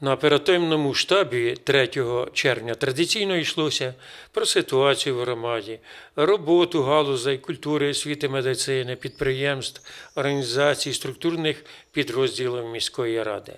На оперативному штабі 3 червня традиційно йшлося про ситуацію в громаді, роботу галузей культури, освіти, медицини, підприємств, організацій, структурних підрозділів міської ради.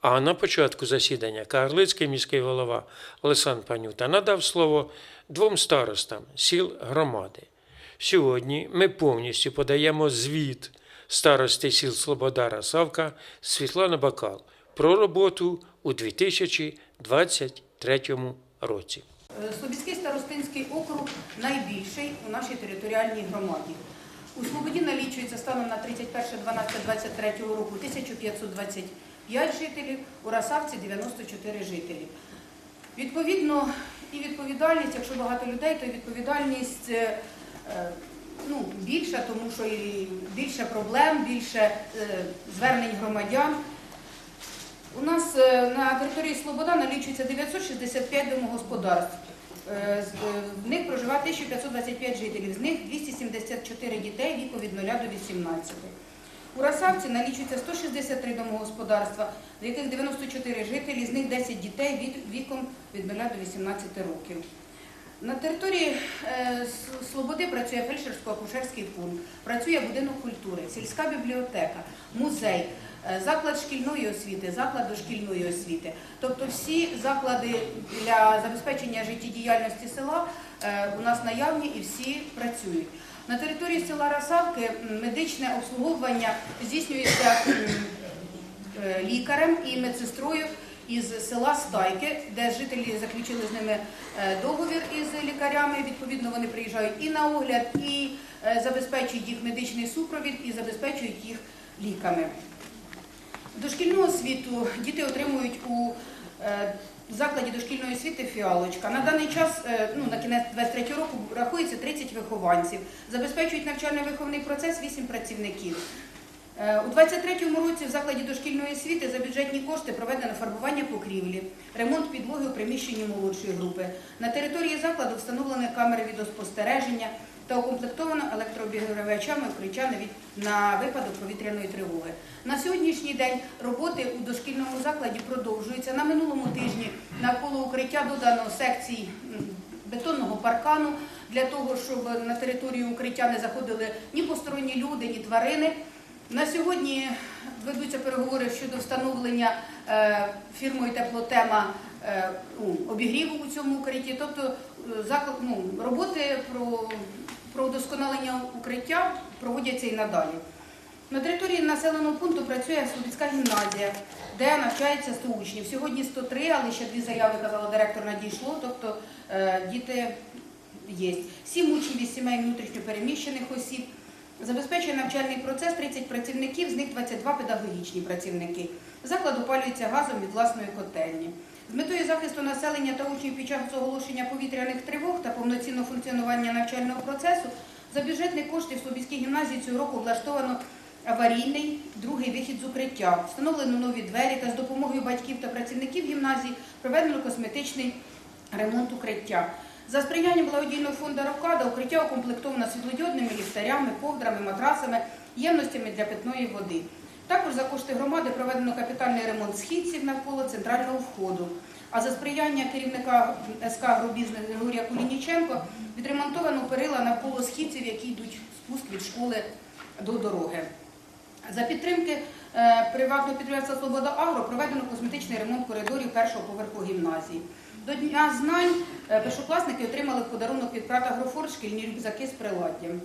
А на початку засідання Карлицький міський голова Олександр Панюта надав слово двом старостам сіл громади. Сьогодні ми повністю подаємо звіт старости сіл Слободара Савка Світлана Бакал про роботу у 2023 році. Е, Слобідський старостинський округ найбільший у нашій територіальній громаді. У Слободі налічується станом на 31.12.23 року 1525 жителів, у Расавці 94 жителі. Відповідно, і відповідальність, якщо багато людей, то відповідальність е, е, ну, більша, тому що і більше проблем, більше звернень громадян. У нас е, на території Слобода налічується 965 домогосподарств. Е, е, В них проживає 1525 жителів, з них 274 дітей віку від 0 до 18. У Расавці налічується 163 домогосподарства, в яких 94 жителі, з них 10 дітей від- віком від 0 до 18 років. На території Слободи працює фельдшерсько-акушерський пункт, працює будинок культури, сільська бібліотека, музей, заклад шкільної освіти, заклад дошкільної освіти. Тобто всі заклади для забезпечення життєдіяльності села е, у нас наявні і всі працюють. На території села Расавки медичне обслуговування здійснюється е, лікарем і медсестрою із села Стайки, де жителі заключили з ними е, договір із лікарями. Відповідно, вони приїжджають і на огляд, і е, забезпечують їх медичний супровід, і забезпечують їх ліками. Дошкільну освіту діти отримують у е, закладі дошкільної освіти фіалочка. На даний час, е, ну на кінець 23 року, рахується 30 вихованців. Забезпечують навчально-виховний процес 8 працівників. Е, У 23-му році в закладі дошкільної освіти за бюджетні кошти проведено фарбування покрівлі, ремонт підлоги у приміщенні молодшої групи. На території закладу встановлені камери відеоспостереження та укомплектовано електрообігрівачами укриття на випадок повітряної тривоги. На сьогоднішній день роботи у дошкільному закладі продовжуються. На минулому тижні навколо укриття додано секцій бетонного паркану для того, щоб на територію укриття не заходили ні посторонні люди, ні тварини. На сьогодні ведуться переговори щодо встановлення е, фірмою Теплотема е, обігріву у цьому укритті. Тобто е, ну, роботи про, удосконалення укриття проводяться і надалі. На території населеного пункту працює Слобідська гімназія, де навчається 100 учнів. Сьогодні 103, але ще дві заяви, казала директор, надійшло, тобто е, діти є. Сім учнів із сімей внутрішньопереміщених осіб. Забезпечує навчальний процес 30 працівників, з них 22 педагогічні працівники. Заклад опалюється газом від власної котельні. З метою захисту населення та учнів під час оголошення повітряних тривог та повноцінного функціонування навчального процесу за бюджетні кошти в Слобідській гімназії цього року влаштовано аварійний другий вихід з укриття. Встановлено нові двері та з допомогою батьків та працівників гімназії проведено косметичний ремонт укриття. За сприяння благодійного фонду Рокада укриття укомплектовано світлодіодними ліхтарями, ковдрами, матрасами, ємностями для питної води. Також за кошти громади проведено капітальний ремонт східців навколо центрального входу. А за сприяння керівника СК «Агробізнес» Григорія Кулініченко відремонтовано перила навколо східців, які йдуть спуск від школи до дороги. За підтримки е, приватного підприємства Свобода Агро проведено косметичний ремонт коридорів першого поверху гімназії. До Дня знань е, першокласники отримали в подарунок від Прат Агрофорд шкільні рюкзаки з приладдям.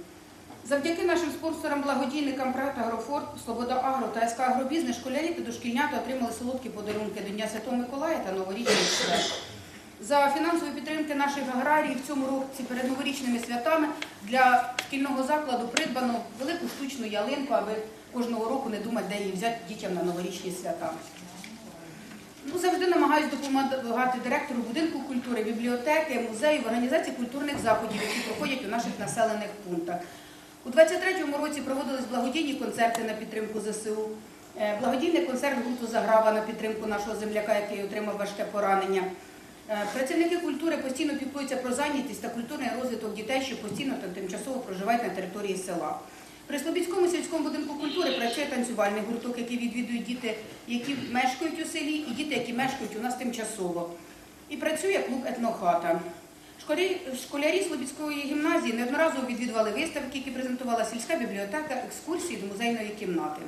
Завдяки нашим спонсорам, благодійникам Прат Агрофорд, Свобода Агро та СК Агробізнес школярі та дошкільнята отримали солодкі подарунки до Дня Святого Миколая та новорічних свят. За фінансової підтримки наших аграріїв в цьому році перед новорічними святами для шкільного закладу придбано велику штучну ялинку, аби кожного року не думати, де її взяти дітям на новорічні свята. Ну, завжди намагаюся допомагати директору будинку культури, бібліотеки, музеїв, організації культурних заходів, які проходять у наших населених пунктах. У 23-му році проводились благодійні концерти на підтримку ЗСУ, е, благодійний концерт гурту Заграва на підтримку нашого земляка, який отримав важке поранення. Е, Працівники культури постійно піклуються про зайнятість та культурний розвиток дітей, що постійно та тимчасово проживають на території села. При Слобідському сільському будинку культури працює танцювальний гурток, який відвідують діти, які мешкають у селі, і діти, які мешкають у нас тимчасово. І працює клуб етнохата. Школярі, Слобідської гімназії неодноразово відвідували виставки, які презентувала сільська бібліотека, екскурсії до музейної кімнати.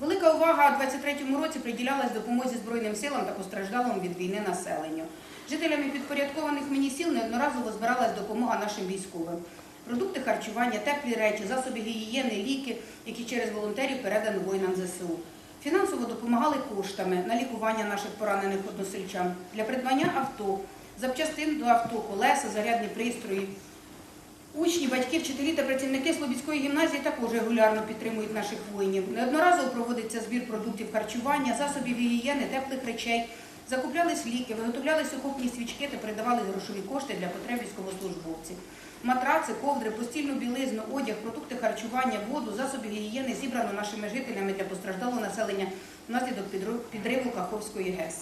Велика увага у 23-му році приділялась допомозі Збройним силам та постраждалому від війни населенню. Жителями підпорядкованих мені сіл неодноразово збиралась допомога нашим військовим. Продукти харчування, теплі речі, засоби гігієни, ліки, які через волонтерів передано воїнам ЗСУ. Фінансово допомагали коштами на лікування наших поранених односельчан, для придбання авто, запчастин до авто, колеса, зарядні пристрої. Учні, батьки, вчителі та працівники Слобідської гімназії також регулярно підтримують наших воїнів. Неодноразово проводиться збір продуктів харчування, засобів гігієни, теплих речей. Закуплялись ліки, виготовлялись окопні свічки та передавали грошові кошти для потреб військовослужбовців. Матраци, ковдри, постільну білизну, одяг, продукти харчування, воду, засоби гігієни зібрано нашими жителями для постраждалого населення внаслідок підриву Каховської ГЕС.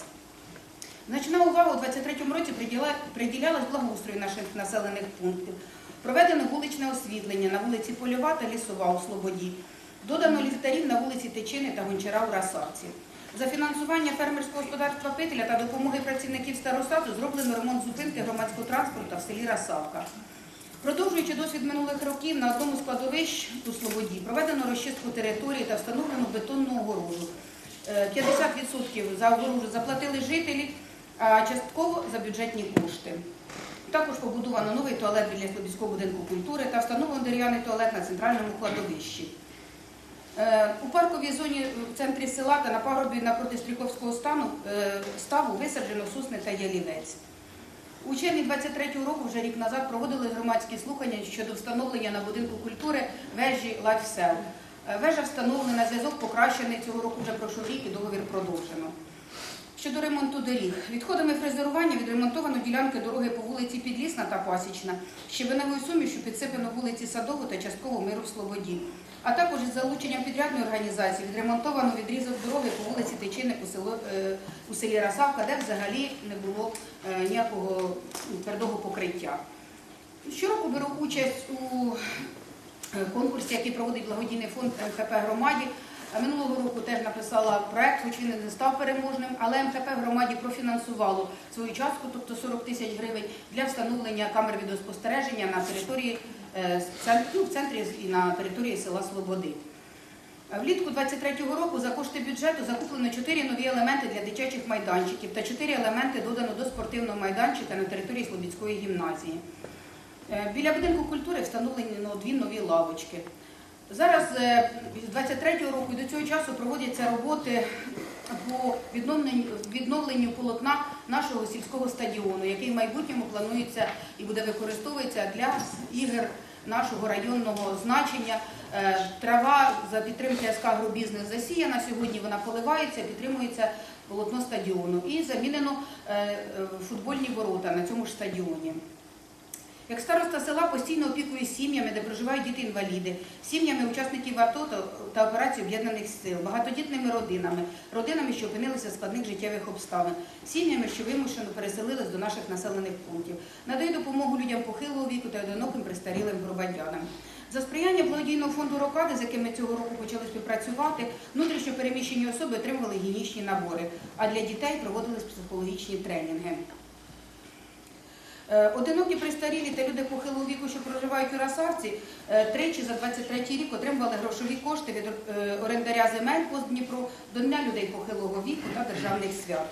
Значна увага у 23-му році приділялась благоустрою наших населених пунктів. Проведено вуличне освітлення на вулиці Польова та Лісова у Слободі. Додано ліхтарів на вулиці Тичини та Гончара у Расавці. За фінансування фермерського господарства Петеля та допомоги працівників старостату зроблено ремонт зупинки громадського транспорту в селі Расавка. Продовжуючи досвід минулих років, на одному з у Слободі проведено розчистку території та встановлено бетонну огорожу. Е, 50% за огорожу заплатили жителі, частково за бюджетні кошти. Також побудовано новий туалет біля Слобідського будинку культури та встановлено дерев'яний туалет на центральному кладовищі. Е, У парковій зоні в центрі села та на пагорбі напроти Стріковського стану, е, ставу висаджено сосни та ялівець. У червні 23-го року, вже рік назад, проводили громадські слухання щодо встановлення на будинку культури вежі Лайфсел. Е, Вежа встановлена, зв'язок покращений цього року вже пройшов рік і договір продовжено. Щодо ремонту доріг, відходами фрезерування відремонтовано ділянки дороги по вулиці Підлісна та Пасічна, щебеневою сумішю підсипано вулиці Садову та частково миру в Слободі. А також із залученням підрядної організації відремонтовано відрізок дороги по вулиці Тичини у, село, е, у селі Расавка, де взагалі не було е, ніякого ну, твердого покриття. Щороку беру участь у е, конкурсі, який проводить благодійний фонд МХП громаді. Минулого року теж написала проект, хоч він і не став переможним, але МХП громаді профінансувало свою частку, тобто 40 тисяч гривень, для встановлення камер відеоспостереження на території е, ну, в центрі і на території села Слободи. Влітку 23-го року за кошти бюджету закуплено 4 нові елементи для дитячих майданчиків та 4 елементи додано до спортивного майданчика на території Слобідської гімназії. Е, Біля будинку культури встановлено дві нові лавочки. Зараз е, з 23-го року до цього часу проводяться роботи по відновленню, полотна нашого сільського стадіону, який в майбутньому планується і буде використовуватися для ігор нашого районного значення. Е, Трава за підтримки СК «Агробізнес» засіяна. Сьогодні вона поливається, підтримується полотно стадіону. І замінено е, футбольні ворота на цьому ж стадіоні. Як староста села постійно опікує сім'ями, де проживають діти-інваліди, сім'ями учасників АТО та, операцій об'єднаних сил, багатодітними родинами, родинами, що опинилися в складних життєвих обставин, сім'ями, що вимушено переселились до наших населених пунктів, надає допомогу людям похилого віку та одиноким престарілим громадянам. За сприяння благодійного фонду Рокади, з яким ми цього року почали співпрацювати, внутрішньо переміщені особи отримували гігієнічні набори, а для дітей проводились психологічні тренінги. Е, Одинокі престарілі та люди похилого віку, що проживають у Расарці, е, тричі за 23 рік отримували грошові кошти від е, орендаря земель пост Дніпро до Дня людей похилого віку та державних свят.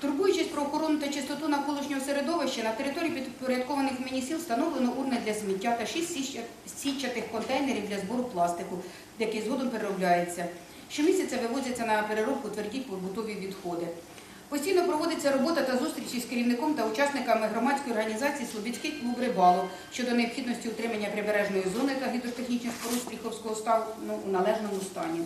Турбуючись про охорону та чистоту навколишнього середовища, на території підпорядкованих мені сіл встановлено урни для сміття та шість січ- сітчатих контейнерів для збору пластику, який згодом переробляється. Щомісяця вивозяться на переробку тверді побутові відходи. Постійно проводиться робота та зустрічі з керівником та учасниками громадської організації Слобідський клуб рибалок щодо необхідності утримання прибережної зони та гідротехнічних споруд Стріховського ставу ну, у належному стані.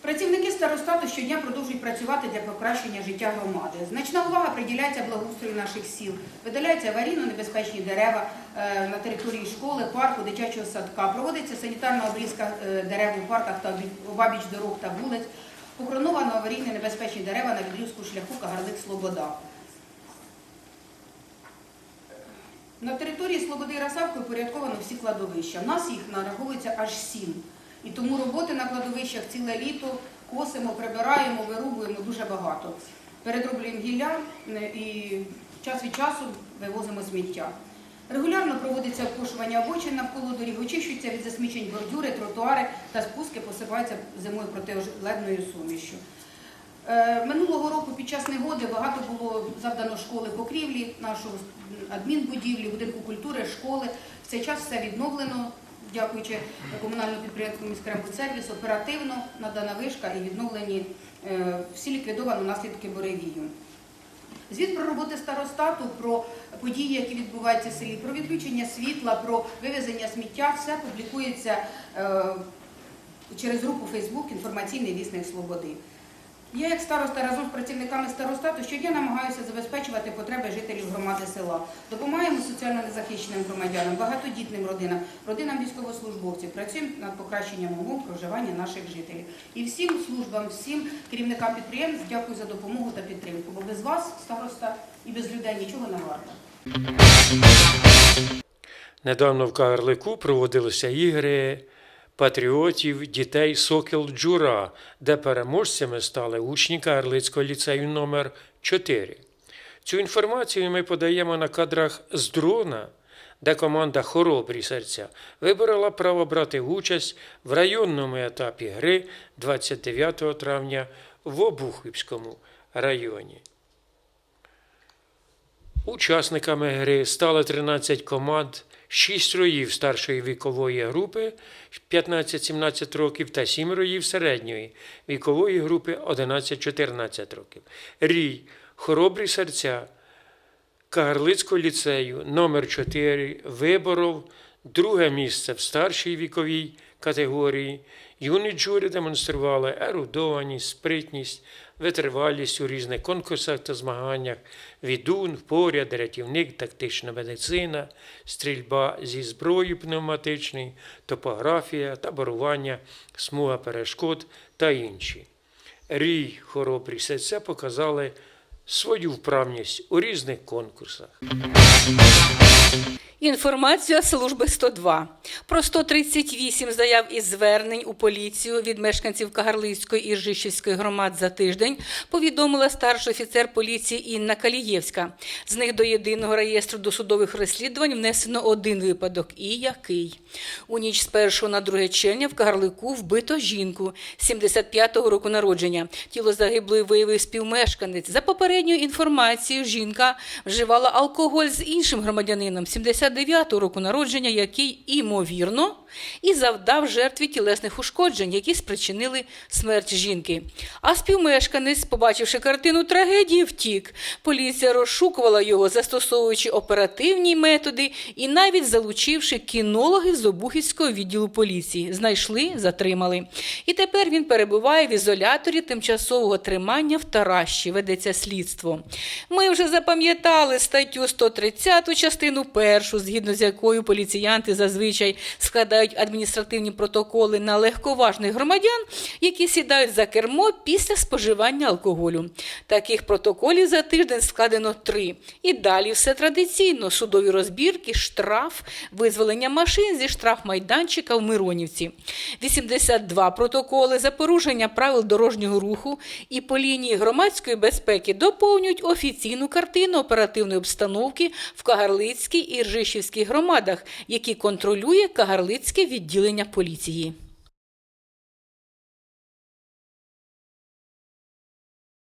Працівники старостату щодня продовжують працювати для покращення життя громади. Значна увага приділяється благоустрою наших сіл. Видаляються аварійно небезпечні дерева е, на території школи, парку, дитячого садка. Проводиться санітарна обрізка е, дерев у парках та обабіч дорог та вулиць. Охороновано аварійні небезпечні дерева на відрізку шляху Кагарлик Слобода. На території Слободи і Расавки упорядковано всі кладовища. У нас їх нараховується аж сім. І тому роботи на кладовищах ціле літо косимо, прибираємо, вирубуємо дуже багато. Передроблюємо гілля е, і час від часу вивозимо сміття. Регулярно проводиться обкошування обочин навколо доріг, очищуються від засмічень бордюри, тротуари та спуски посипаються зимою протиледною сумішю. Е, Минулого року під час негоди багато було завдано школи покрівлі, нашого адмінбудівлі, будинку культури, школи. В цей час все відновлено, дякуючи комунальному підприємству «Міськрембудсервіс», оперативно надана вишка і відновлені е, всі ліквідовано наслідки буревію. Звіт про роботи старостату, про події, які відбуваються в селі, про відключення світла, про вивезення сміття, все публікується е, через групу Фейсбук інформаційний вісник Слободи. Я, як староста, разом з працівниками старостату щодня намагаюся забезпечувати потреби жителів громади села. Допомагаємо соціально незахищеним громадянам, багатодітним родинам, родинам військовослужбовців. Працюємо над покращенням умов проживання наших жителів. І всім службам, всім керівникам підприємств дякую за допомогу та підтримку. Бо без вас, староста, і без людей нічого не варто. Недавно в Кагарлику проводилися ігри патріотів дітей Сокіл Джура, де переможцями стали учні Кагарлицького ліцею номер 4 Цю інформацію ми подаємо на кадрах з дрона, де команда Хоробрі серця виборола право брати участь в районному етапі гри 29 травня в Обухівському районі. Учасниками гри стали 13 команд, 6 роїв старшої вікової групи 15-17 років та 7 роїв середньої вікової групи 11-14 років. Рій, хоробрі серця Кагарлицького ліцею номер 4 виборов друге місце в старшій віковій категорії. Юні джури демонстрували ерудованість, спритність, витривалість у різних конкурсах та змаганнях, відун, поряд, рятівник, тактична медицина, стрільба зі зброї пневматичної, топографія, таборування, смуга перешкод та інші. Рій, хоробрі серця показали свою вправність у різних конкурсах. Інформація служби 102. Про 138 заяв і звернень у поліцію від мешканців Кагарлицької і Ржищівської громад за тиждень повідомила старший офіцер поліції Інна Калієвська. З них до єдиного реєстру досудових розслідувань внесено один випадок. І який? У ніч з 1 на 2 червня в Кагарлику вбито жінку 75-го року народження. Тіло загиблої виявив співмешканець. За попередньою інформацією, жінка вживала алкоголь з іншим громадянином 79-го року народження, який, імовірно, і завдав жертві тілесних ушкоджень, які спричинили смерть жінки. А співмешканець, побачивши картину трагедії, втік. Поліція розшукувала його, застосовуючи оперативні методи і навіть залучивши кінологів з Обухівського відділу поліції. Знайшли, затримали. І тепер він перебуває в ізоляторі тимчасового тримання в Таращі. Ведеться слідство. Ми вже запам'ятали статтю 130 частину першу, згідно з якою поліціянти зазвичай складають адміністративні протоколи на легковажних громадян, які сідають за кермо після споживання алкоголю. Таких протоколів за тиждень складено три. І далі все традиційно: судові розбірки, штраф, визволення машин зі штрафмайданчика в Миронівці. 82 протоколи за порушення правил дорожнього руху і по лінії громадської безпеки доповнюють офіційну картину оперативної обстановки в Кагарлицькій і Ржищівській громадах, які контролює Кагарлицьке відділення поліції.